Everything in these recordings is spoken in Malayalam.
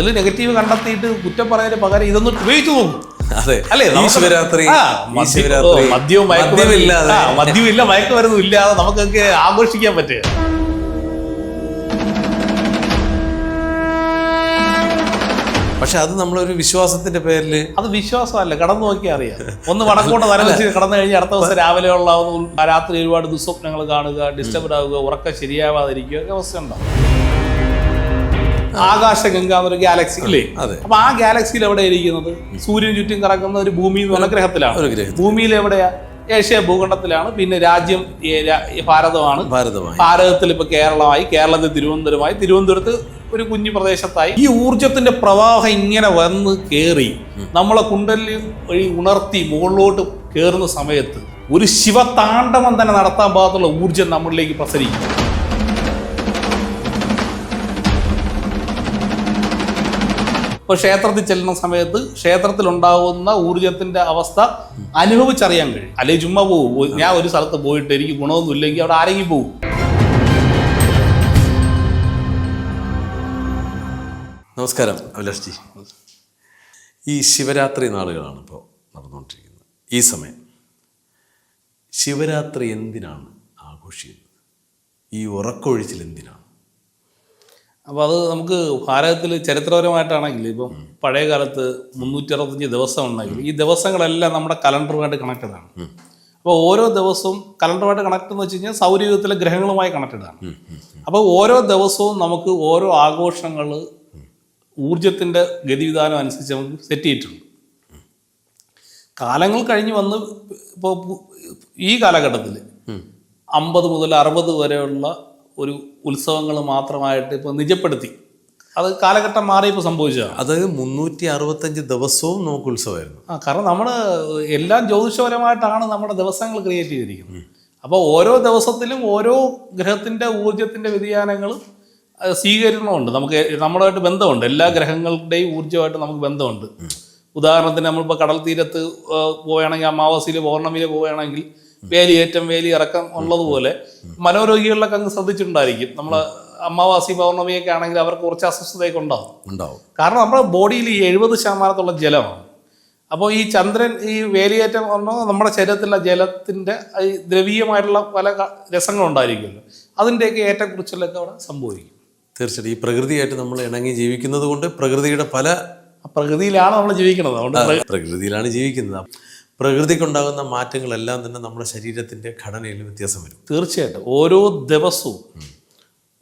അതിൽ നെഗറ്റീവ് കണ്ടെത്തിയിട്ട് കുറ്റം പറയുന്നതിന് പകരം ഇതൊന്ന് ഉപയോഗിച്ചു നോക്കും. അതെ. അല്ലേ? ശിവരാത്രി മദ്യവും ആ, മദ്യമില്ല മയക്കുമരുന്നും ഇല്ലാതെ നമുക്കൊക്കെ ആഘോഷിക്കാൻ പറ്റുക. പക്ഷെ അത് നമ്മളൊരു വിശ്വാസത്തിന്റെ പേരിൽ അത് വിശ്വാസമല്ല കടന്നു നോക്കിയാൽ അറിയാം. ഒന്ന് വടക്കോട്ട് തല വെച്ച് കടന്നു കഴിഞ്ഞാൽ അടുത്ത ദിവസം രാവിലെ ഉള്ള രാത്രി ഒരുപാട് ദുസ്വപ്നങ്ങൾ കാണുക ഡിസ്റ്റർബ് ആവുക ഉറക്കം ശരിയാവാതിരിക്കുക ഒക്കെ അവസ്ഥ ഉണ്ടാവും ആകാശഗംഗ എന്നൊരു ഗാലക്സി അല്ലേ അതെ. അപ്പൊ ആ ഗാലക്സിയിൽ എവിടെ ഇരിക്കുന്നത്? സൂര്യൻ ചുറ്റും കറക്കുന്ന ഒരു ഭൂമി എന്ന് പറഞ്ഞ ഗ്രഹത്തിലാണ്. ഭൂമിയിൽ എവിടെയാ? ഏഷ്യ ഭൂഖണ്ഡത്തിലാണ്. പിന്നെ രാജ്യം ഭാരതമാണ്. ഭാരതമാണ്. ഭാരതത്തിൽ ഇപ്പൊ കേരളമായി കേരളത്തിൽ തിരുവനന്തപുരമായി. തിരുവനന്തപുരത്ത് ഒരു കുഞ്ഞു പ്രദേശത്തായി. ഈ ഊർജത്തിന്റെ പ്രവാഹം ഇങ്ങനെ വന്ന് കേറി നമ്മളെ കുണ്ടലിൽ വഴി ഉണർത്തി മുകളിലോട്ട് കേറുന്ന സമയത്ത് ഒരു ശിവതാണ്ഡവം തന്നെ നടത്താൻ പാകത്തുള്ള ഊർജം നമ്മളിലേക്ക് പ്രസരിക്കും ഇപ്പോൾ ക്ഷേത്രത്തിൽ ചെല്ലുന്ന സമയത്ത് ക്ഷേത്രത്തിൽ ഉണ്ടാകുന്ന ഊർജത്തിന്റെ അവസ്ഥ അനുഭവിച്ചറിയാൻ കഴിയും. അല്ലെങ്കിൽ ചുമ്മാ പോകും ഞാൻ ഒരു സ്ഥലത്ത് പോയിട്ട് എനിക്ക് ഗുണമൊന്നും ഇല്ലെങ്കിൽ അവിടെ ആരെങ്കിലും പോകും നമസ്കാരം അഭിലാഷ് ജി ഈ ശിവരാത്രി നാളുകളാണ് ഇപ്പോൾ നടന്നുകൊണ്ടിരിക്കുന്നത്. ഈ സമയം ശിവരാത്രി എന്തിനാണ് ആഘോഷിക്കുന്നത്? ഈ ഉറക്കൊഴിച്ചിൽ എന്തിനാണ്? അപ്പോൾ അത് നമുക്ക് ഭാരതത്തിൽ ചരിത്രപരമായിട്ടാണെങ്കിൽ ഇപ്പം പഴയ കാലത്ത് മുന്നൂറ്റി അറുപത്തഞ്ച് ദിവസം ഉണ്ടെങ്കിൽ ഈ ദിവസങ്ങളെല്ലാം നമ്മുടെ കലണ്ടറുമായിട്ട് കണക്റ്റഡ് ആണ്. അപ്പോൾ ഓരോ ദിവസവും കലണ്ടറുമായിട്ട് കണക്ട് എന്ന് വെച്ച് കഴിഞ്ഞാൽ സൗരയൂഥത്തിലെ ഗ്രഹങ്ങളുമായി കണക്റ്റഡ് ആണ്. അപ്പോൾ ഓരോ ദിവസവും നമുക്ക് ഓരോ ആഘോഷങ്ങൾ ഊർജത്തിന്റെ ഗതിവിധാനം അനുസരിച്ച് നമുക്ക് സെറ്റ് ചെയ്തിട്ടുണ്ട്. കാലങ്ങൾ കഴിഞ്ഞ് വന്ന് ഇപ്പോൾ ഈ കാലഘട്ടത്തിൽ അമ്പത് മുതൽ അറുപത് വരെയുള്ള ഒരു ഉത്സവങ്ങൾ മാത്രമായിട്ട് ഇപ്പോൾ നിജപ്പെടുത്തി. അത് കാലഘട്ടം മാറിയപ്പോൾ സംഭവിച്ചതാണ്. അത് മുന്നൂറ്റി അറുപത്തഞ്ച് ദിവസവും നമുക്ക് ഉത്സവമായിരുന്നു. ആ കാരണം നമ്മൾ എല്ലാം ജ്യോതിഷപരമായിട്ടാണ് നമ്മുടെ ദിവസങ്ങൾ ക്രിയേറ്റ് ചെയ്തിരിക്കുന്നത്. അപ്പോൾ ഓരോ ദിവസത്തിലും ഓരോ ഗ്രഹത്തിന്റെ ഊർജത്തിന്റെ വ്യതിയാനങ്ങൾ സ്വീകരിക്കണമുണ്ട്. സ്വീകരണമുണ്ട് നമുക്ക് നമ്മളായിട്ട് ബന്ധമുണ്ട്. എല്ലാ ഗ്രഹങ്ങളുടെയും ഊർജമായിട്ട് നമുക്ക് ബന്ധമുണ്ട്. ഉദാഹരണത്തിന് നമ്മളിപ്പോൾ കടൽ തീരത്ത് പോവുകയാണെങ്കിൽ അമാവാസിയിൽ പൗർണമിയിൽ പോവുകയാണെങ്കിൽ വേലിയേറ്റം വേലി ഇറക്കം ഉള്ളതുപോലെ മനോരോഗികളിലൊക്കെ അങ്ങ് ശ്രദ്ധിച്ചിട്ടുണ്ടായിരിക്കും. നമ്മൾ അമാവാസി പൗർണമിയൊക്കെ ആണെങ്കിൽ അവർക്ക് കുറച്ച് അസ്വസ്ഥതയൊക്കെ ഉണ്ടാവും. ഉണ്ടാവും. കാരണം നമ്മുടെ ബോഡിയിൽ ഈ എഴുപത് ശതമാനത്തുള്ള ജലമാണ്. അപ്പോൾ ഈ ചന്ദ്രൻ ഈ വേലിയേറ്റം പറഞ്ഞാൽ നമ്മുടെ ശരീരത്തിലുള്ള ജലത്തിന്റെ ഈ ദ്രവീയമായിട്ടുള്ള പല രസങ്ങളുണ്ടായിരിക്കുമല്ലോ അതിന്റെയൊക്കെ ഏറ്റക്കുറിച്ചിലൊക്കെ അവിടെ സംഭവിക്കും. തീർച്ചയായിട്ടും. ഈ പ്രകൃതിയായിട്ട് നമ്മൾ ഇണങ്ങി ജീവിക്കുന്നത് കൊണ്ട് പ്രകൃതിയുടെ പല പ്രകൃതിയിലാണ് നമ്മൾ ജീവിക്കുന്നത്. അതുകൊണ്ട് പ്രകൃതിയിലാണ് ജീവിക്കുന്നത്. പ്രകൃതിക്കുണ്ടാകുന്ന മാറ്റങ്ങളെല്ലാം തന്നെ നമ്മുടെ ശരീരത്തിന്റെ ഘടനയിൽ വ്യത്യാസം വരും. തീർച്ചയായിട്ടും. ഓരോ ദിവസവും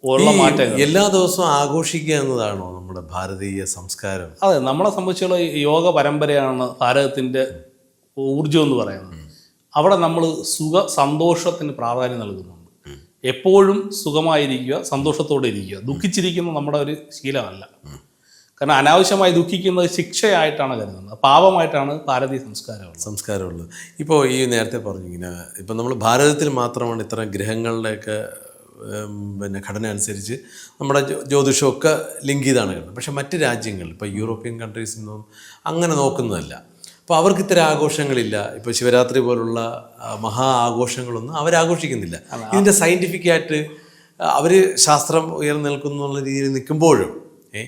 ഉള്ള മാറ്റങ്ങൾ. എല്ലാ ദിവസവും ആഘോഷിക്കുക എന്നതാണോ നമ്മുടെ ഭാരതീയ സംസ്കാരം? അതെ നമ്മളെ സംബന്ധിച്ചുള്ള യോഗ പരമ്പരയാണ് ഭാരതത്തിന്റെ ഊർജം എന്ന് പറയുന്നത്. അവിടെ നമ്മൾ സുഖ സന്തോഷത്തിന് പ്രാധാന്യം നൽകുന്നുണ്ട്. എപ്പോഴും സുഖമായിരിക്കുക സന്തോഷത്തോടെ ഇരിക്കുക. ദുഃഖിച്ചിരിക്കുന്ന നമ്മുടെ ഒരു ശീലമല്ല. കാരണം അനാവശ്യമായി ദുഃഖിക്കുന്നത് ശിക്ഷയായിട്ടാണ് കരുതുന്നത്. പാപമായിട്ടാണ് ഭാരതീയ സംസ്കാരമുള്ളത് സംസ്കാരമുള്ളത്. ഇപ്പോൾ ഈ നേരത്തെ പറഞ്ഞു ഇങ്ങനെ ഇപ്പം നമ്മൾ ഭാരതത്തിൽ മാത്രമാണ് ഇത്തരം ഗ്രഹങ്ങളുടെയൊക്കെ പിന്നെ ഘടന അനുസരിച്ച് നമ്മുടെ ജ്യോ- ജ്യോതിഷമൊക്കെ ലിങ്ക് ചെയ്താണ് കിട്ടുന്നത് പക്ഷേ മറ്റ് രാജ്യങ്ങൾ ഇപ്പോൾ യൂറോപ്യൻ കൺട്രീസിൽ നിന്നും അങ്ങനെ നോക്കുന്നതല്ല. അപ്പോൾ അവർക്ക് ഇത്തരം ആഘോഷങ്ങളില്ല. ഇപ്പോൾ ശിവരാത്രി പോലുള്ള മഹാ ആഘോഷങ്ങളൊന്നും അവരാഘോഷിക്കുന്നില്ല. ഇതിന്റെ സയന്റിഫിക്കായിട്ട് അവർ ശാസ്ത്രം ഉയർന്നു നിൽക്കുന്നു എന്നുള്ള രീതിയിൽ നിൽക്കുമ്പോഴും ഏ,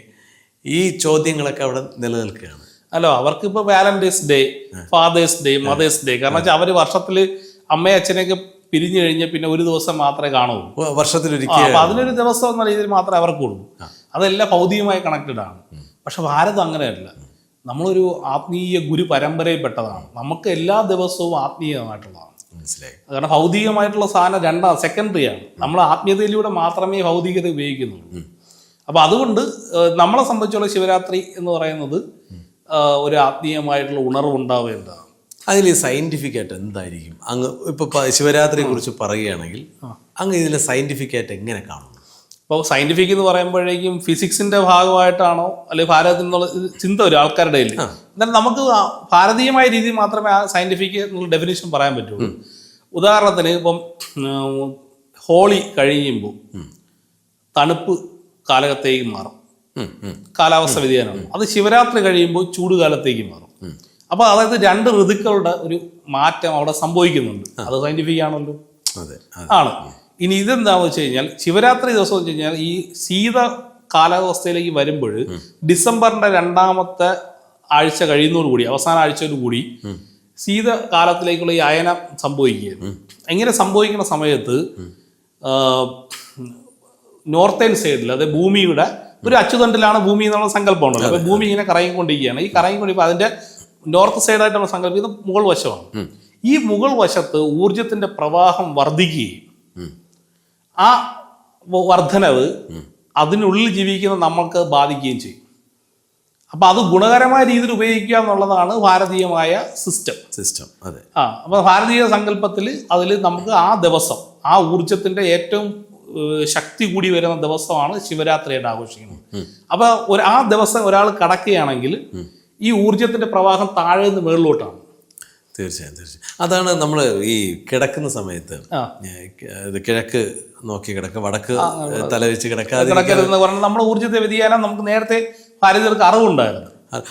ഈ ചോദ്യങ്ങളൊക്കെ അവിടെ നിലനിൽക്കുകയാണ്. അല്ലോ അവർക്ക് ഇപ്പൊ Valentine's Day Father's Day Mother's Day കാരണം വെച്ചാൽ അവർ വർഷത്തിൽ അമ്മയും അച്ഛനെയൊക്കെ പിരിഞ്ഞു കഴിഞ്ഞാൽ പിന്നെ ഒരു ദിവസം മാത്രമേ കാണൂ വ- ആ, വർഷത്തിലൊരിക്കൽ അപ്പൊ അതിനൊരു ദിവസം എന്ന രീതിയിൽ മാത്രമേ അവർക്ക് ഉള്ളൂ. അതെല്ലാം ഭൗതികമായി കണക്റ്റഡ് ആണ്. പക്ഷെ ഭാരതം അങ്ങനെയല്ല. നമ്മളൊരു ആത്മീയ ഗുരു പരമ്പരയിൽപ്പെട്ടതാണ് നമുക്ക് എല്ലാ ദിവസവും ആത്മീയമായിട്ടുള്ളതാണ്. മനസ്സിലായി. കാരണം ഭൗതികമായിട്ടുള്ള സാധനം രണ്ടാം സെക്കൻഡറി ആണ്. നമ്മൾ ആത്മീയതയിലൂടെ മാത്രമേ ഭൗതികത ഉപയോഗിക്കുന്നുള്ളൂ. അപ്പോൾ അതുകൊണ്ട് നമ്മളെ സംബന്ധിച്ചുള്ള ശിവരാത്രി എന്ന് പറയുന്നത് ഒരു ആത്മീയമായിട്ടുള്ള ഉണർവ് ഉണ്ടാവേണ്ടതാണ് അതിൽ സയന്റിഫിക് ആയിട്ട് എന്തായിരിക്കും? അങ്ങ് ഇപ്പോൾ ശിവരാത്രിയെ കുറിച്ച് പറയുകയാണെങ്കിൽ അങ്ങ് ഇതിലെ സയന്റിഫിക് ആയിട്ട് എങ്ങനെ കാണും അപ്പോൾ സയന്റിഫിക് എന്ന് പറയുമ്പോഴേക്കും ഫിസിക്സിന്റെ ഭാഗമായിട്ടാണോ അല്ലെങ്കിൽ ഭാരതത്തിൽ നിന്നുള്ള ചിന്ത ഒരു ആൾക്കാരുടെ ഇല്ല എന്നാൽ നമുക്ക് ഭാരതീയമായ രീതിയിൽ മാത്രമേ ആ സയന്റിഫിക് എന്നുള്ള ഡെഫിനേഷൻ പറയാൻ പറ്റുള്ളൂ. ഉദാഹരണത്തിന് ഇപ്പം ഹോളി കഴിയുമ്പോൾ തണുപ്പ് കാലത്തേക്ക് മാറും. കാലാവസ്ഥ വ്യതിയാനമാണ്. അത് ശിവരാത്രി കഴിയുമ്പോൾ ചൂട് കാലത്തേക്ക് മാറും അപ്പോൾ അതായത് രണ്ട് ഋതുക്കളുടെ ഒരു മാറ്റം അവിടെ സംഭവിക്കുന്നുണ്ട്. അത് സയന്റിഫിക് ആണല്ലോ. ആണ്. ഇനി ഇതെന്താണെന്ന് വെച്ച് കഴിഞ്ഞാൽ ശിവരാത്രി ദിവസം വെച്ച് കഴിഞ്ഞാൽ ഈ ശീത കാലാവസ്ഥയിലേക്ക് വരുമ്പോൾ ഡിസംബറിന്റെ രണ്ടാമത്തെ ആഴ്ച കഴിയുന്നതോടുകൂടി അവസാന ആഴ്ചയോടുകൂടി ശീതകാലത്തിലേക്കുള്ള ഈ അയനം സംഭവിക്കുകയാണ്. എങ്ങനെ സംഭവിക്കുന്ന സമയത്ത് നോർത്തേൺ സൈഡിൽ അതായത് ഭൂമിയുടെ ഒരു അച്ചുതണ്ടിലാണ് ഭൂമി എന്നുള്ള സങ്കല്പം ഉണ്ടല്ലോ അപ്പൊ ഭൂമി ഇങ്ങനെ കറങ്ങി കറങ്ങിക്കൊണ്ടിരിക്കുകയാണ്. ഈ കറങ്ങി കറങ്ങിക്കൊണ്ടിരിക്കുമ്പോൾ അതിന്റെ നോർത്ത് സൈഡായിട്ട് നമ്മൾ സങ്കല്പിക്കുന്നത് മുകൾ വശമാണ്. ഈ മുകൾ വശത്ത് ഊർജത്തിന്റെ പ്രവാഹം വർദ്ധിക്കുകയും ആ വർധനവ് അതിനുള്ളിൽ ജീവിക്കുന്ന നമ്മൾക്ക് ബാധിക്കുകയും ചെയ്യും. അപ്പൊ അത് ഗുണകരമായ രീതിയിൽ ഉപയോഗിക്കുക എന്നുള്ളതാണ് ഭാരതീയമായ സിസ്റ്റം സിസ്റ്റം അതെ. ആ അപ്പൊ ഭാരതീയ സങ്കല്പത്തിൽ അതിൽ നമുക്ക് ആ ദിവസം ആ ഊർജത്തിന്റെ ഏറ്റവും ശക്തി കൂടി വരുന്ന ദിവസമാണ് ശിവരാത്രിയായിട്ട് ആഘോഷിക്കുന്നത്. അപ്പൊ ഒരു ആ ദിവസം ഒരാൾ കടക്കുകയാണെങ്കിൽ ഈ ഊർജത്തിന്റെ പ്രവാഹം താഴെ നിന്ന് മുകളിലോട്ടാണ് തീർച്ചയായും തീർച്ചയായും. അതാണ് നമ്മൾ ഈ കിടക്കുന്ന സമയത്ത് കിഴക്ക് നോക്കി കിടക്കുക വടക്ക് തലവെച്ച് കിടക്കാതെ നമ്മുടെ ഊർജത്തെ വ്യതിയാനം നമുക്ക് നേരത്തെ ഭാരതീയർക്ക് അറിവുണ്ടായിരുന്നു.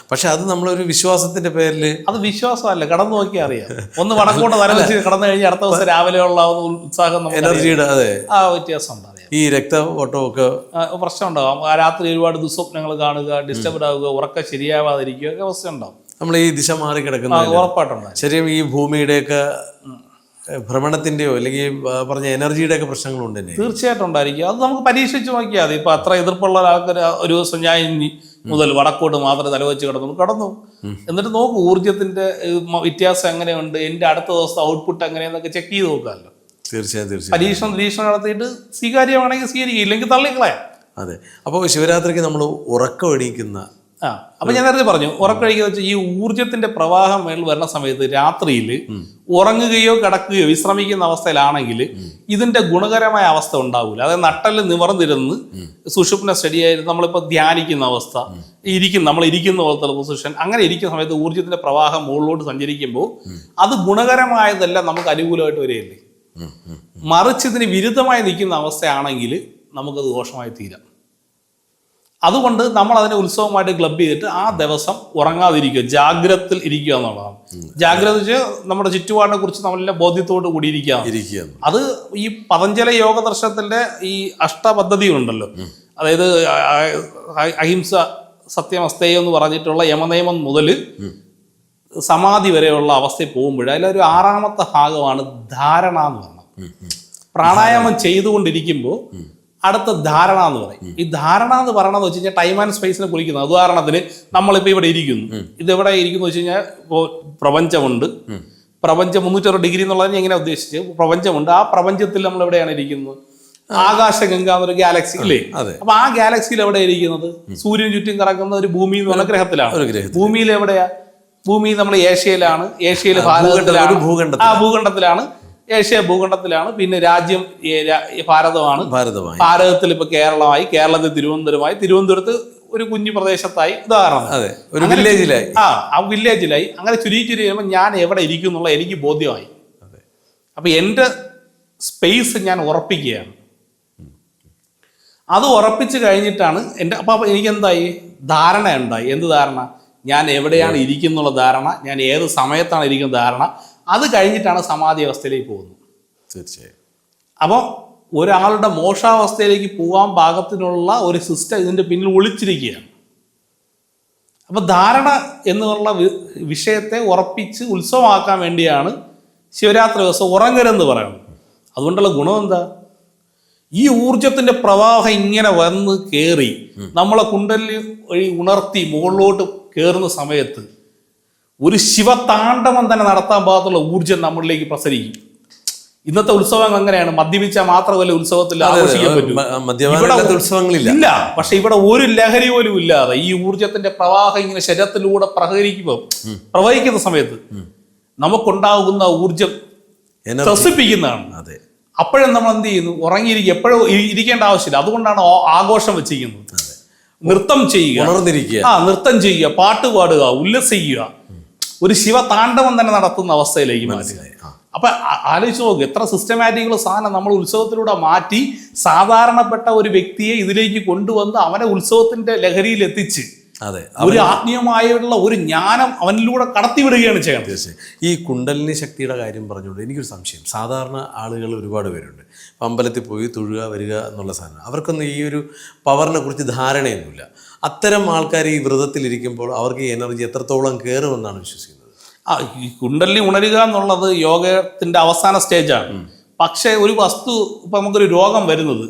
പക്ഷെ അത് നമ്മളൊരു വിശ്വാസത്തിന്റെ പേരിൽ അത് വിശ്വാസമല്ല. കടന്നു നോക്കിയാൽ അറിയാം. ഒന്ന് വടക്കോട്ട് വെച്ച് കടന്നു കഴിഞ്ഞ് അടുത്ത ദിവസം രാവിലെ ഉള്ള ഉത്സാഹം എനർജിയുടെ അതെ. ആ വ്യത്യാസം ഉണ്ട് ഈ രക്ത ഒക്കെ ആ, പ്രശ്നം ഉണ്ടാവും ആ രാത്രി ഒരുപാട് ദുസ്വപ്നങ്ങൾ കാണുക ഡിസ്റ്റർബ് ആവുക ഉറക്കം ശരിയാവാതിരിക്കുക ഒക്കെ അവസ്ഥ ഉണ്ടാവും നമ്മൾ ഈ ദിശ മാറി കിടക്കുന്ന ഉറപ്പായിട്ടുണ്ട് ശരിയും ഈ ഭൂമിയുടെയൊക്കെ ഭ്രമണത്തിന്റെയോ അല്ലെങ്കിൽ പറഞ്ഞ എനർജിയുടെ ഒക്കെ പ്രശ്നങ്ങളുണ്ട് തീർച്ചയായിട്ടും ഉണ്ടായിരിക്കും. അത് നമുക്ക് പരീക്ഷിച്ച് നോക്കിയാൽ മതി. ഇപ്പൊ അത്ര എതിർപ്പുള്ള ആൾക്കാർ ഒരു- ദിവസം ഞാൻ മുതൽ വടക്കോട്ട് മാത്രമേ തലവെച്ച് കിടന്നു. കടന്നു. എന്നിട്ട് നോക്കൂ ഊർജത്തിന്റെ വ്യത്യാസം എങ്ങനെയുണ്ട്? എന്റെ അടുത്ത ദിവസത്തെ ഔട്ട്പുട്ട് എങ്ങനെയെന്നൊക്കെ ചെക്ക് ചെയ്ത് നോക്കാമല്ലോ. തീർച്ചയായും തീർച്ചയായും. പരീക്ഷണം നിരീക്ഷണം നടത്തിയിട്ട് സ്വീകാര്യമാണെങ്കിൽ സ്വീകരിക്കുക ഇല്ലെങ്കിൽ തള്ളിക്കളയാം. അതെ. അപ്പോൾ ശിവരാത്രിക്ക് നമ്മൾ ഉറക്കം എണീക്കുന്ന ആ അപ്പൊ ഞാൻ നേരത്തെ പറഞ്ഞു ഉറക്കഴിക്കുക വെച്ചാൽ ഈ ഊർജത്തിന്റെ പ്രവാഹം മേളിൽ വരുന്ന സമയത്ത് രാത്രിയിൽ ഉറങ്ങുകയോ കിടക്കുകയോ വിശ്രമിക്കുന്ന അവസ്ഥയിലാണെങ്കിൽ ഇതിന്റെ ഗുണകരമായ അവസ്ഥ ഉണ്ടാവില്ല അതായത് നട്ടൽ നിവർന്നിരുന്ന് സുഷുപ്ന സ്റ്റഡിയായിരുന്നു നമ്മളിപ്പോൾ ധ്യാനിക്കുന്ന അവസ്ഥ ഇരിക്കും നമ്മൾ ഇരിക്കുന്ന പോലത്തെ പൊസിഷൻ അങ്ങനെ ഇരിക്കുന്ന സമയത്ത് ഊർജത്തിന്റെ പ്രവാഹം മുകളിലോട്ട് സഞ്ചരിക്കുമ്പോൾ അത് ഗുണകരമായതല്ല നമുക്ക് അനുകൂലമായിട്ട് വരികയല്ലേ. മറിച്ച് ഇതിന് വിരുദ്ധമായി നിൽക്കുന്ന അവസ്ഥയാണെങ്കിൽ നമുക്കത് ദോഷമായി തീരാം. അതുകൊണ്ട് നമ്മൾ അതിനെ ഉത്സവമായിട്ട് ക്ലബ് ചെയ്തിട്ട് ആ ദിവസം ഉറങ്ങാതിരിക്കുക ജാഗ്രതത്തിൽ ഇരിക്കുക എന്നുള്ളതാണ്. ജാഗ്രത നമ്മുടെ ചുറ്റുപാടിനെ കുറിച്ച് നമ്മളെല്ലാം ബോധ്യത്തോട് കൂടിയിരിക്കുക ഇരിക്കുക. അത് ഈ പതഞ്ജല യോഗ ദർശനത്തിന്റെ ഈ അഷ്ടപദ്ധതി ഉണ്ടല്ലോ അതായത് അഹിംസ സത്യമസ്തേയം എന്ന് പറഞ്ഞിട്ടുള്ള യമനിയമം മുതൽ സമാധി വരെയുള്ള അവസ്ഥയിൽ പോകുമ്പോൾ അതിലൊരു ആറാമത്തെ ഭാഗമാണ് ധാരണ എന്ന് പറയുന്നത് പ്രാണായാമം ചെയ്തുകൊണ്ടിരിക്കുമ്പോൾ അടുത്ത ധാരണ എന്ന് പറയും. ഈ ധാരണ എന്ന് പറയണമെന്ന് വെച്ച് കഴിഞ്ഞാൽ ടൈം ആൻഡ് സ്പേസിനെ കുറിക്കുന്നത് ഉദാഹരണത്തിന് നമ്മളിപ്പോൾ ഇവിടെ ഇരിക്കുന്നു. ഇത് എവിടെ ഇരിക്കുന്നു വെച്ച് കഴിഞ്ഞാൽ ഇപ്പോ പ്രപഞ്ചമുണ്ട്. പ്രപഞ്ചം മുന്നൂറ്ററുപത് ഡിഗ്രി എന്നുള്ളതിന് എങ്ങനെ ഉദ്ദേശിച്ച് പ്രപഞ്ചമുണ്ട്. ആ പ്രപഞ്ചത്തിൽ നമ്മൾ എവിടെയാണ് ഇരിക്കുന്നത്? ആകാശഗംഗ എന്നൊരു ഗാലക്സി അല്ലേ. അപ്പൊ ആ ഗാലക്സിയിൽ എവിടെ ഇരിക്കുന്നത്? സൂര്യൻ ചുറ്റും കറങ്ങുന്ന ഒരു ഭൂമി എന്ന് പറഞ്ഞ ഗ്രഹത്തിലാണ്. ഭൂമിയിൽ എവിടെയാ? ഭൂമി നമ്മൾ ഏഷ്യയിലാണ്. ഏഷ്യയിൽ ഭാരതത്തിലാണ്. ആ ഭൂഖണ്ഡത്തിലാണ്. ഏഷ്യ ഭൂഖണ്ഡത്തിലാണ്. പിന്നെ രാജ്യം ഭാരതമാണ്. ഭാരതമായി. ഭാരതത്തിൽ ഇപ്പൊ കേരളമായി കേരളത്തിൽ തിരുവനന്തപുരമായി. തിരുവനന്തപുരത്ത് ഒരു കുഞ്ഞു പ്രദേശത്തായി ഉദാഹരണം. അതെ ഒരു വില്ലേജിലായി ആ ആ വില്ലേജിലായി അങ്ങനെ ചുരുങ്ങി വരുമ്പോൾ ഞാൻ എവിടെ ഇരിക്കും എന്നുള്ള എനിക്ക് ബോധ്യമായി. അപ്പൊ എന്റെ സ്പേസ് ഞാൻ ഉറപ്പിക്കുകയാണ്. അത് ഉറപ്പിച്ച് കഴിഞ്ഞിട്ടാണ് എന്റെ അപ്പൊ എനിക്ക് എന്തായി ധാരണ ഉണ്ടായി എന്ത് ധാരണ? ഞാൻ എവിടെയാണ് ഇരിക്കുന്നുള്ള ധാരണ ഞാൻ ഏത് സമയത്താണ് ഇരിക്കുന്ന ധാരണ അത് കഴിഞ്ഞിട്ടാണ് സമാധി അവസ്ഥയിലേക്ക് പോകുന്നത്. തീർച്ചയായും. അപ്പോൾ ഒരാളുടെ മോശാവസ്ഥയിലേക്ക് പോകാൻ പാകത്തിനുള്ള ഒരു സിസ്റ്റം ഇതിന്റെ പിന്നിൽ ഒളിച്ചിരിക്കുകയാണ്. അപ്പോൾ ധാരണ എന്നുള്ള വിഷയത്തെ ഉറപ്പിച്ച് ഉത്സവമാക്കാൻ വേണ്ടിയാണ് ശിവരാത്രി ദിവസം ഉറങ്ങരുതെന്ന് പറയുന്നത്. അതുകൊണ്ടുള്ള ഗുണം എന്താ? ഈ ഊർജത്തിന്റെ പ്രവാഹം ഇങ്ങനെ വന്ന് കയറി നമ്മളെ കുണ്ടലിൽ വഴി ഉണർത്തി മുകളിലോട്ട് കയറുന്ന സമയത്ത് ഒരു ശിവതാണ്ഡവം തന്നെ നടത്താൻ പാകത്തുള്ള ഊർജം നമ്മളിലേക്ക് പ്രസരിക്കും. ഇന്നത്തെ ഉത്സവങ്ങൾ അങ്ങനെയാണ് മദ്യപിച്ചാൽ മാത്രമല്ല ഉത്സവത്തിൽ ആഘോഷിക്കാൻ പറ്റൂ. മ- ഉത്സവങ്ങളില്ല. ഇല്ല പക്ഷെ ഇവിടെ ഒരു ലഹരി പോലും ഇല്ലാതെ ഈ ഊർജത്തിന്റെ പ്രവാഹം ഇങ്ങനെ ശരീരത്തിലൂടെ പ്രഹരിക്കുമ്പോൾ പ്രവഹിക്കുന്ന സമയത്ത് നമുക്കുണ്ടാകുന്ന ഊർജം ത്രസിപ്പിക്കുന്നതാണ് അതെ. അപ്പോഴും നമ്മൾ എന്ത് ചെയ്യുന്നു? ഉറങ്ങിയിരിക്കും. എപ്പോഴും ഇരിക്കേണ്ട ആവശ്യമില്ല. അതുകൊണ്ടാണ് ആഘോഷം വെച്ചിരിക്കുന്നത്. നൃത്തം ചെയ്യുക. ആ നൃത്തം ചെയ്യുക. പാട്ട് പാടുക. ഉല്ലസിക്കുക. ഒരു ശിവതാണ്ഡവം തന്നെ നടത്തുന്ന അവസ്ഥയിലേക്ക് മനസ്സിലായി. അപ്പൊ ആലോചിച്ച് നോക്ക് എത്ര സിസ്റ്റമാറ്റിക്കുള്ള സാധനം നമ്മൾ ഉത്സവത്തിലൂടെ മാറ്റി സാധാരണപ്പെട്ട ഒരു വ്യക്തിയെ ഇതിലേക്ക് കൊണ്ടുവന്ന് അവനെ ഉത്സവത്തിന്റെ ലഹരിയിൽ എത്തിച്ച് അതെ. ഒരു ആത്മീയമായുള്ള ഒരു ജ്ഞാനം അവനിലൂടെ കടത്തിവിടുകയാണ് ചെയ്യുന്നത് തീർച്ചയായും. ഈ കുണ്ടലിനി ശക്തിയുടെ കാര്യം പറഞ്ഞുകൊണ്ട് എനിക്കൊരു സംശയം. സാധാരണ ആളുകൾ ഒരുപാട് പേരുണ്ട്. അമ്പലത്തിൽ പോയി തൊഴുക വരിക എന്നുള്ള സാധനം. അവർക്കൊന്നും ഈ ഒരു പവറിനെ കുറിച്ച് ധാരണയൊന്നുമില്ല. അത്തരം ആൾക്കാർ ഈ വ്രതത്തിലിരിക്കുമ്പോൾ അവർക്ക് ഈ എനർജി എത്രത്തോളം കയറുമെന്നാണ് വിശ്വസിക്കുന്നത്? ആ ഈ കുണ്ടലിനി ഉണരുക എന്നുള്ളത് യോഗത്തിന്റെ അവസാന സ്റ്റേജാണ് പക്ഷേ ഒരു വസ്തു ഇപ്പം നമുക്കൊരു രോഗം വരുന്നത്.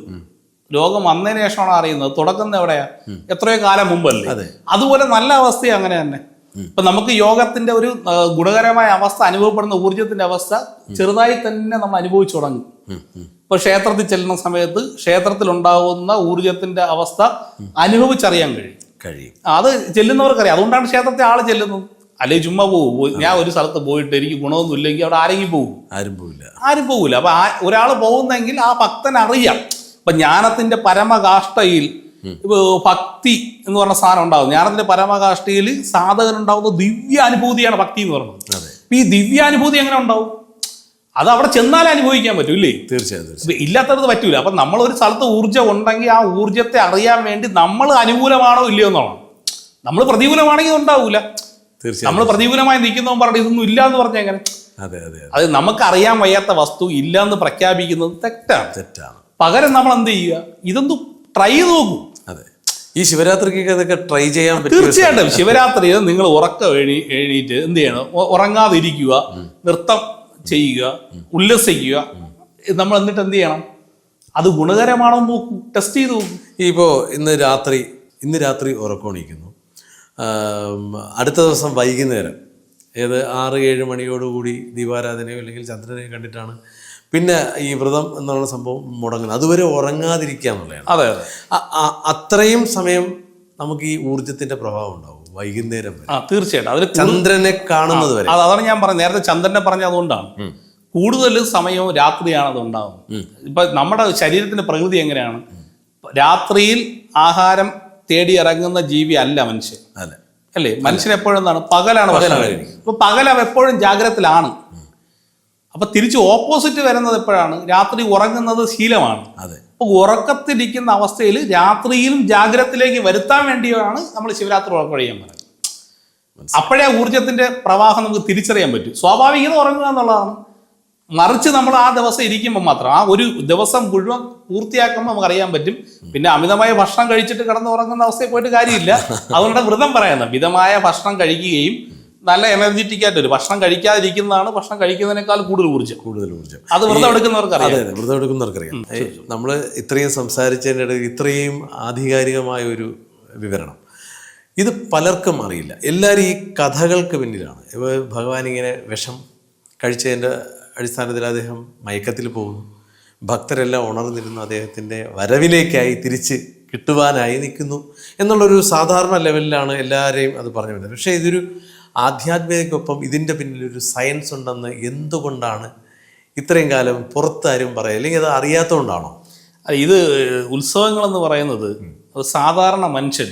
രോഗം വന്നതിന് ശേഷമാണ് അറിയുന്നത്. തുടക്കം എവിടെയാ? എത്രയോ കാലം മുമ്പല്ലേ? അതെ. അതുപോലെ നല്ല അവസ്ഥ അങ്ങനെ തന്നെ. ഇപ്പൊ നമുക്ക് യോഗത്തിന്റെ ഒരു ഗുണകരമായ അവസ്ഥ അനുഭവപ്പെടുന്ന ഊർജത്തിന്റെ അവസ്ഥ ചെറുതായി തന്നെ നമ്മൾ അനുഭവിച്ചു തുടങ്ങും. ഇപ്പൊ ക്ഷേത്രത്തിൽ ചെല്ലുന്ന സമയത്ത് ക്ഷേത്രത്തിൽ ഉണ്ടാകുന്ന ഊർജത്തിന്റെ അവസ്ഥ അനുഭവിച്ചറിയാൻ കഴിയും. കഴിയും. അത് ചെല്ലുന്നവർക്കറിയാം. അതുകൊണ്ടാണ് ക്ഷേത്രത്തെ ആൾ ചെല്ലുന്നത്. അല്ലെങ്കിൽ ചുമ്മാ പോകും ഞാൻ ഒരു സ്ഥലത്ത് പോയിട്ട് എനിക്ക് ഗുണമൊന്നും ഇല്ലെങ്കിൽ അവിടെ ആരെങ്കിലും പോകും. ആരും പോകില്ല ആരും പോകില്ല അപ്പൊ ഒരാൾ പോകുന്നെങ്കിൽ ആ ഭക്തൻ അറിയാം. ഇപ്പൊ ജ്ഞാനത്തിന്റെ പരമകാഷ്ഠയിൽ ഇപ്പൊ ഭക്തി എന്ന് പറഞ്ഞ സാധനം ഉണ്ടാകും. ജ്ഞാനത്തിന്റെ പരമകാഷ്ഠയിൽ സാധകൻ ഉണ്ടാവുന്ന ദിവ്യാനുഭൂതിയാണ് ഭക്തി എന്ന് പറയുന്നത് അപ്പൊ ഈ ദിവ്യാനുഭൂതി എങ്ങനെ ഉണ്ടാവും? അത് അവിടെ ചെന്നാൽ അനുഭവിക്കാൻ പറ്റും ഇല്ലേ? തീർച്ചയായും ഇല്ലാത്തത് ഇല്ലാത്തടത്ത് പറ്റൂല. അപ്പൊ നമ്മൾ ഒരു സ്ഥലത്ത് ഊർജം ഉണ്ടെങ്കിൽ ആ ഊർജത്തെ അറിയാൻ വേണ്ടി നമ്മൾ അനുകൂലമാണോ ഇല്ലയോ എന്നുള്ളതാണ്. നമ്മൾ പ്രതികൂലമാണെങ്കിൽ ഉണ്ടാവൂല. തീർച്ചയായും നമ്മൾ പ്രതികൂലമായി നിൽക്കുന്നവൻ പറഞ്ഞു ഇതൊന്നും ഇല്ല എന്ന് പറഞ്ഞ എങ്ങനെ? അതെ അതെ അതെ. അത് നമുക്ക് അറിയാൻ വയ്യാത്ത വസ്തു ഇല്ല എന്ന് പ്രഖ്യാപിക്കുന്നത് തെറ്റാണ്. തെറ്റാണ്. പകരം നമ്മൾ എന്ത് ചെയ്യുക? ഇതൊന്ന് ട്രൈ ചെയ്ത് നോക്കൂ. അതെ. ഈ ശിവരാത്രിക്ക് അതൊക്കെ ട്രൈ ചെയ്യാൻ തീർച്ചയായിട്ടും. ശിവരാത്രി നിങ്ങൾ ഉറക്കം എഴി എഴുന്നേറ്റ് എന്ത് ചെയ്യണം? ഉറങ്ങാതിരിക്കുക നൃത്തം ചെയ്യുക ഉല്ലസിക്കുക. നമ്മൾ എന്നിട്ട് എന്ത് ചെയ്യണം? അത് ഗുണകരമാണോ നോക്കൂ. ടെസ്റ്റ് ചെയ്ത് നോക്കൂ. ഇപ്പോൾ ഇന്ന് രാത്രി ഇന്ന് രാത്രി ഉറക്കമണിക്കുന്നു. അടുത്ത ദിവസം വൈകുന്നേരം ഏത് ആറ് ഏഴ് മണിയോടുകൂടി ദീപാരാധനയോ അല്ലെങ്കിൽ ചന്ദ്രനെയോ കണ്ടിട്ടാണ് പിന്നെ ഈ വ്രതം എന്നുള്ള സംഭവം മുടങ്ങുന്നത്. അതുവരെ ഉറങ്ങാതിരിക്കുക എന്നുള്ളതാണ്. അതെ അതെ. അത്രയും സമയം നമുക്ക് ഈ ഊർജത്തിന്റെ പ്രഭാവം ഉണ്ടാവും വൈകുന്നേരം വരെ. ആ തീർച്ചയായിട്ടും. അതിൽ ചന്ദ്രനെ കാണുന്നത് വരെ. അതാണ് ഞാൻ പറഞ്ഞത്. നേരത്തെ ചന്ദ്രനെ പറഞ്ഞ അതുകൊണ്ടാണ്. കൂടുതൽ സമയവും രാത്രിയാണ് അത് ഉണ്ടാകുന്നത് ഇപ്പൊ നമ്മുടെ ശരീരത്തിന്റെ പ്രകൃതി എങ്ങനെയാണ്? രാത്രിയിൽ ആഹാരം തേടി ഇറങ്ങുന്ന ജീവി അല്ല മനുഷ്യൻ. അല്ലേ? മനുഷ്യൻ എപ്പോഴും എന്താണ്? പകലാണ് പകലാണ് അപ്പൊ പകൽ എപ്പോഴും ജാഗ്രതത്തിലാണ്. അപ്പൊ തിരിച്ച് ഓപ്പോസിറ്റ് വരുന്നത് എപ്പോഴാണ്? രാത്രി ഉറങ്ങുന്നത് ശീലമാണ്. അതെ. അപ്പൊ ഉറക്കത്തിരിക്കുന്ന അവസ്ഥയിൽ രാത്രിയിലും ജാഗ്രതത്തിലേക്ക് വരുത്താൻ വേണ്ടിയാണ് നമ്മൾ ശിവരാത്രി ഉറക്കം കഴിയാൻ പറയുന്നത്. അപ്പോഴേ ഊർജത്തിന്റെ പ്രവാഹം നമുക്ക് തിരിച്ചറിയാൻ പറ്റും. സ്വാഭാവികത ഉറങ്ങുക എന്നുള്ളതാണ്. മറിച്ച് നമ്മൾ ആ ദിവസം ഇരിക്കുമ്പോൾ മാത്രം ആ ഒരു ദിവസം മുഴുവൻ പൂർത്തിയാക്കുമ്പോൾ നമുക്ക് അറിയാൻ പറ്റും. പിന്നെ അമിതമായ ഭക്ഷണം കഴിച്ചിട്ട് കിടന്നുറങ്ങുന്ന അവസ്ഥയിൽ പോയിട്ട് കാര്യമില്ല. അതുകൊണ്ട് വ്രതം പറയുന്നത് മിതമായ ഭക്ഷണം കഴിക്കുകയും നല്ല എനർജറ്റിക് ആയിട്ട് ഒരു ഭക്ഷണം കഴിക്കാതിരിക്കുന്നതാണ് ഭക്ഷണം കഴിക്കുന്നതിനേക്കാൾ കൂടുതൽ ഊർജം. കൂടുതൽ ഊർജം. അത് വ്രതം എടുക്കുന്നവർക്ക് അറിയാം അതെ അതെ വ്രതം എടുക്കുന്നവർക്കറിയാം. നമ്മൾ ഇത്രയും സംസാരിച്ചതിന്റെ ഇടയിൽ ഇത്രയും ആധികാരികമായ ഒരു വിവരണം. ഇത് പലർക്കും അറിയില്ല. എല്ലാവരും ഈ കഥകൾക്ക് പിന്നിലാണ്. ഇപ്പോൾ ഭഗവാൻ ഇങ്ങനെ വിഷം കഴിച്ചതിന്റെ അടിസ്ഥാനത്തിൽ അദ്ദേഹം മയക്കത്തിൽ പോകുന്നു. ഭക്തരെല്ലാം ഉണർന്നിരുന്നു അദ്ദേഹത്തിന്റെ വരവിലേക്കായി തിരിച്ച് കിട്ടുവാനായി നിൽക്കുന്നു. എന്നുള്ളൊരു സാധാരണ ലെവലിലാണ് എല്ലാവരെയും അത് പറഞ്ഞു വരുന്നത് പക്ഷേ ഇതൊരു ആധ്യാത്മികക്കൊപ്പം ഇതിന്റെ പിന്നിലൊരു സയൻസ് ഉണ്ടെന്ന് എന്തുകൊണ്ടാണ് ഇത്രയും കാലം പുറത്താരും പറയുക അല്ലെങ്കിൽ അത് അറിയാത്തതുകൊണ്ടാണോ ഇത് ഉത്സവങ്ങളെന്ന് പറയുന്നത് സാധാരണ മനുഷ്യൻ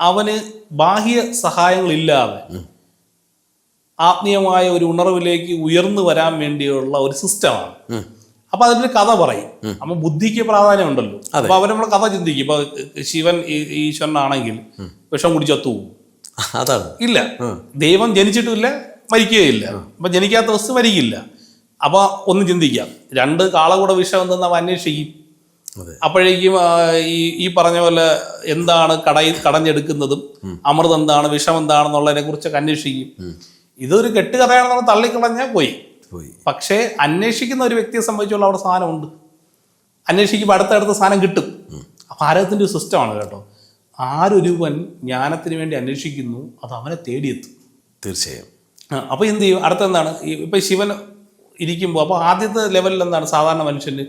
അവന് ബാഹ്യ സഹായങ്ങളില്ലാതെ ആത്മീയമായ ഒരു ഉണർവിലേക്ക് ഉയർന്നു വരാൻ വേണ്ടിയുള്ള ഒരു സിസ്റ്റമാണ് അപ്പൊ അതിന്റെ കഥ പറയും. അപ്പൊ ബുദ്ധിക്ക് പ്രാധാന്യം ഉണ്ടല്ലോ അപ്പൊ അവർ നമ്മൾ കഥ ചിന്തിക്കും. ഇപ്പൊ ശിവൻ ഈശ്വരനാണെങ്കിൽ വിഷം കുടിച്ചത്തു പോകും അതാണ്. ഇല്ല. ദൈവം ജനിച്ചിട്ടില്ല മരിക്കുകയില്ല. അപ്പൊ ജനിക്കാത്ത വസ്തു മരിക്കില്ല. അപ്പൊ ഒന്ന് ചിന്തിക്കാം. രണ്ട് കാളകൂടെ വിഷം എന്തെന്ന് അവ അന്വേഷിക്കും അപ്പോഴേക്കും ഈ ഈ പറഞ്ഞ പോലെ എന്താണ് കടയിൽ കടഞ്ഞെടുക്കുന്നതും അമൃത് എന്താണ് വിഷം എന്താണെന്നുള്ളതിനെ കുറിച്ചൊക്കെ അന്വേഷിക്കും. ഇതൊരു കെട്ടുകഥയാണെന്ന് തള്ളിക്കളഞ്ഞാൽ പോയി. പോയി. പക്ഷേ അന്വേഷിക്കുന്ന ഒരു വ്യക്തിയെ സംബന്ധിച്ചുള്ള അവിടെ സാധനമുണ്ട്. അന്വേഷിക്കുമ്പോൾ അടുത്തടുത്ത സാധനം കിട്ടും. ഭാരതത്തിന്റെ ഒരു സിസ്റ്റമാണ് കേട്ടോ. ആരൊരുവൻ ജ്ഞാനത്തിന് വേണ്ടി അന്വേഷിക്കുന്നു അത് അവനെ തേടിയെത്തും. തീർച്ചയായും. അപ്പോൾ അപ്പൊ എന്ത് ചെയ്യും? അടുത്ത എന്താണ് ഇപ്പം ശിവൻ ഇരിക്കുമ്പോൾ അപ്പോൾ ആദ്യത്തെ ലെവലിൽ എന്താണ്? സാധാരണ മനുഷ്യന്.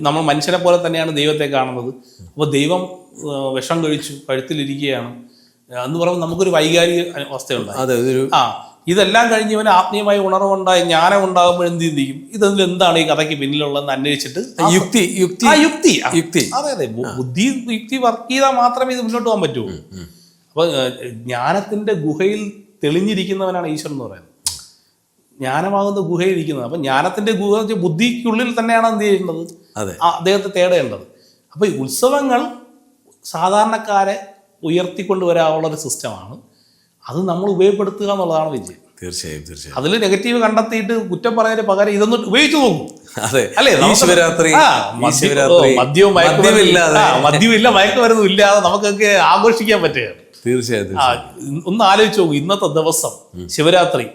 നമ്മൾ മനുഷ്യനെ പോലെ തന്നെയാണ് ദൈവത്തെ കാണുന്നത്. അപ്പോൾ ദൈവം വിഷം കഴിച്ചു കഴുത്തിലിരിക്കുകയാണ്. എന്ന് പറയുമ്പോൾ നമുക്കൊരു വൈകാരിക അവസ്ഥയുണ്ട് ആ ഇതെല്ലാം കഴിഞ്ഞ് ഇവന് ആത്മീയമായ ഉണർവുണ്ടായി ജ്ഞാനം ഉണ്ടാകുമ്പോൾ എന്ത് ചെയ്യും? ഇതെന്തിൽ എന്താണ് ഈ കഥയ്ക്ക് പിന്നിലുള്ളതെന്ന് അന്വേഷിച്ചിട്ട് യുക്തി യുക്തി ആ യുക്തി യുക്തി. അതെ അതെ. ബുദ്ധി യുക്തി വർക്ക് ചെയ്താൽ മാത്രമേ ഇത് മുന്നോട്ട് പോകാൻ പറ്റൂ. അപ്പൊ ജ്ഞാനത്തിന്റെ ഗുഹയിൽ തെളിഞ്ഞിരിക്കുന്നവനാണ് ഈശ്വരൻ എന്ന് പറയുന്നത്. ജ്ഞാനമാകുന്ന ഗുഹയിരിക്കുന്നത് അപ്പൊ ജ്ഞാനത്തിന്റെ ഗുഹ ബുദ്ധിക്കുള്ളിൽ തന്നെയാണ് എന്ത് ചെയ്യേണ്ടത് അദ്ദേഹത്തെ തേടേണ്ടത്. അപ്പൊ ഈ ഉത്സവങ്ങൾ സാധാരണക്കാരെ ഉയർത്തിക്കൊണ്ടുവരാനുള്ള ഒരു സിസ്റ്റമാണ് അത് നമ്മൾ ഉപയോഗപ്പെടുത്തുക എന്നുള്ളതാണ് വിജയം. തീർച്ചയായും തീർച്ചയായും. അതിൽ നെഗറ്റീവ് കണ്ടെത്തിയിട്ട് കുറ്റം പറയുന്നതിന് പകരം ഇതൊന്ന് ഉപയോഗിച്ചു നോക്കും. അതെ. അല്ലേ? ശിവരാത്രി മദ്യവും മയക്കുമരുന്നും- മദ്യമില്ല ഇല്ലാതെ നമുക്കൊക്കെ ആഘോഷിക്കാൻ പറ്റുകയാണ് തീർച്ചയായും ഒന്ന് ആലോചിച്ച് നോക്കൂ ഇന്നത്തെ ദിവസം ശിവരാത്രി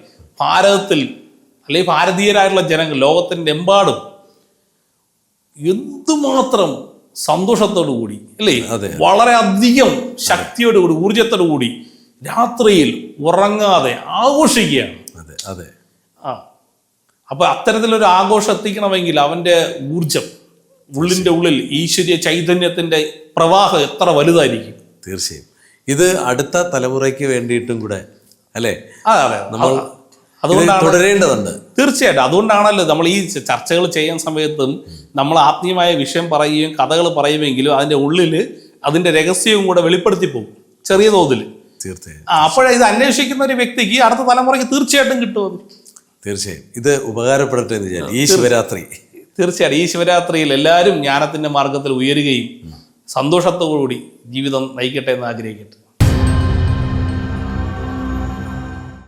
ഭാരതത്തിൽ അല്ലെങ്കിൽ ഭാരതീയരായിട്ടുള്ള ജനങ്ങൾ ലോകത്തിന്റെ എമ്പാടും എന്തുമാത്രം സന്തോഷത്തോടു കൂടി അല്ലേ വളരെ അധികം ശക്തിയോടുകൂടി ഊർജത്തോടു കൂടി രാത്രിയിൽ ഉറങ്ങാതെ ആഘോഷിക്കുകയാണ്. അതെ അതെ. ആ. അപ്പൊ അത്തരത്തിലൊരു ആഘോഷം എത്തിക്കണമെങ്കിൽ അവന്റെ ഊർജം ഉള്ളിന്റെ ഉള്ളിൽ ഈശ്വര്യ ചൈതന്യത്തിന്റെ പ്രവാഹം എത്ര വലുതായിരിക്കും? തീർച്ചയായും. ഇത് അടുത്ത തലമുറയ്ക്ക് വേണ്ടിയിട്ടും കൂടെ അല്ലേ? നമ്മൾ അതുകൊണ്ടാണ് തുടരേണ്ടതുണ്ട്. തീർച്ചയായിട്ടും. അതുകൊണ്ടാണല്ലോ നമ്മൾ ഈ ചർച്ചകൾ ചെയ്യുന്ന സമയത്തും നമ്മൾ ആത്മീയമായ വിഷയം പറയുകയും കഥകൾ പറയുമെങ്കിലും അതിന്റെ ഉള്ളിൽ അതിന്റെ രഹസ്യവും കൂടെ വെളിപ്പെടുത്തി പോകും ചെറിയ തോതിൽ തീർച്ചയായും. ആ അപ്പോഴേ ഇത് അന്വേഷിക്കുന്ന ഒരു വ്യക്തിക്ക് അടുത്ത തലമുറയ്ക്ക് തീർച്ചയായിട്ടും കിട്ടും. തീർച്ചയായും. ഇത് ഉപകാരപ്പെടട്ടെ എന്ന് വിചാരിച്ചു. ഈ ശിവരാത്രി. തീർച്ചയായിട്ടും ഈ ശിവരാത്രിയിൽ എല്ലാവരും ജ്ഞാനത്തിന്റെ മാർഗത്തിൽ ഉയരുകയും സന്തോഷത്തോടുകൂടി ജീവിതം നയിക്കട്ടെ എന്ന് ആഗ്രഹിക്കട്ടെ.